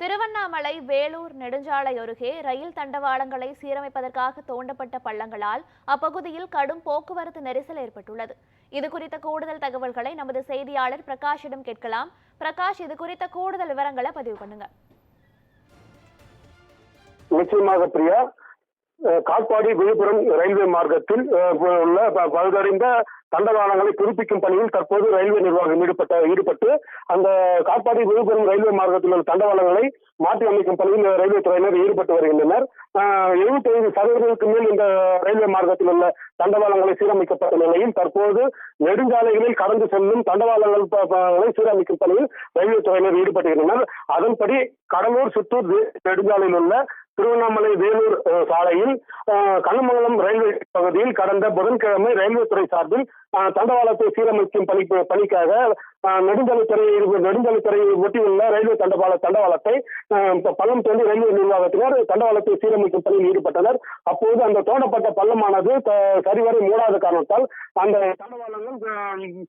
திருவண்ணாமலை வேலூர் நெடுஞ்சாலை அருகே ரயில் தண்டவாளங்களை சீரமைப்பதற்காக தோண்டப்பட்ட பள்ளங்களால் அப்பகுதியில் கடும் போக்குவரத்து நெரிசல் ஏற்பட்டுள்ளது. இது குறித்த கூடுதல் தகவல்களை நமது செய்தியாளர் பிரகாஷிடம் கேட்கலாம். பிரகாஷ் இது குறித்த கூடுதல் விவரங்களை பதிவு பண்ணுங்க. நிச்சயமாக பிரியா காட்பாடி விழுப்புரம் ரயில்வே மார்க்கத்தில் உள்ள ப- பழுதடைந்த தண்டவாளங்களை புதுப்பிக்கும் பணியில் தற்போது ரயில்வே நிர்வாகம் ஈடுபட்ட ஈடுபட்டு அந்த காட்பாடி விழுப்புரம் ரயில்வே மார்க்கத்தில் உள்ள தண்டவாளங்களை மாற்றி அமைக்கும் பணியில் ரயில்வே துறையினர் ஈடுபட்டு வருகின்றனர். எழுபத்தி ஐந்து சதவீதத்துக்கு மேல் இந்த ரயில்வே மார்க்கத்தில் உள்ள தண்டவாளங்களை சீரமைக்கப்பட்ட நிலையில் தற்போது நெடுஞ்சாலைகளில் கடந்து செல்லும் தண்டவாளங்கள் சீரமைக்கும் பணியில் ரயில்வே துறையினர் ஈடுபட்டுகின்றனர். அதன்படி கடலூர் சித்தூர் நெடுஞ்சாலையில் உள்ள திருவண்ணாமலை வேலூர் சாலையில் கண்ணமங்கலம் ரயில்வே பகுதியில் கடந்த புதன்கிழமை ரயில்வே துறை சார்பில் தண்டவாளத்தை சீரமைக்கும் பணி பணிக்காக நெடுஞ்சாலைத்துறை நெடுஞ்சாலைத்துறை ஒட்டியுள்ள ரயில்வே தண்டவாள தண்டவாளத்தை பள்ளம் தோண்டி ரயில்வே நிர்வாகத்தினர் தண்டவாளத்தை சீரமைக்கும் பணியில் ஈடுபட்டனர். அப்போது அந்த தோண்டப்பட்ட பள்ளமானது த- சரிவரை மூடாத காரணத்தால் அந்த தண்டவாளங்கள்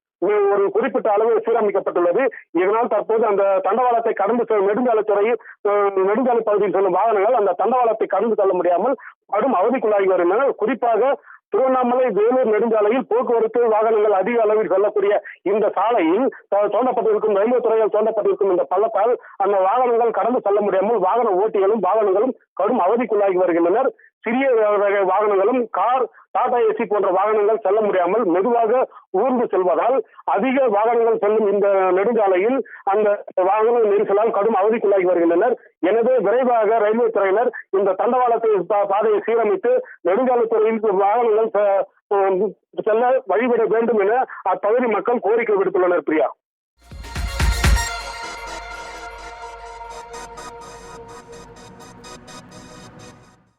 ஒரு குறிப்பிட்ட அளவு சீரமைக்கப்பட்டுள்ளது. இதனால் தற்போது அந்த தண்டவாளத்தை கடந்து செல்லும் நெடுஞ்சாலைத்துறை நெடுஞ்சாலை பகுதியில் செல்லும் வாகனங்கள் அந்த தண்டவாளத்தை கடந்து செல்ல முடியாமல் கடும் அவதிக்குள்ளாகி வருகின்றன குறிப்பாக திருவண்ணாமலை வேலூர் நெடுஞ்சாலையில் போக்குவரத்து வாகனங்கள் அதிக அளவில் செல்லக்கூடிய இந்த சாலையில் தோண்டப்பட்டிருக்கும் ரயில்வே துறையால் தோண்டப்பட்டிருக்கும் இந்த பள்ளத்தால் அந்த வாகனங்கள் கடந்து செல்ல முடியாமல் வாகன ஓட்டிகளும் வாகனங்களும் கடும் அவதிக்குள்ளாகி வருகின்றனர். சிறிய வாகனங்களும் கார் டாடா ஏசி போன்ற வாகனங்கள் செல்ல முடியாமல் மெதுவாக ஊர்ந்து செல்வதால் அதிக வாகனங்கள் செல்லும் இந்த நெடுஞ்சாலையில் அந்த வாகன நெரிசலால் கடும் அவதிக்குள்ளாகி வருகின்றனர். எனவே விரைவாக ரயில்வே துறையினர் இந்த தண்டவாளத்தை பா- பாதையை சீரமைத்து நெடுஞ்சாலைத்துறையில் வாகனங்கள் செ- செல்ல வழிவிட வேண்டும் என அப்பகுதி மக்கள் கோரிக்கை விடுத்துள்ளனர் பிரியா.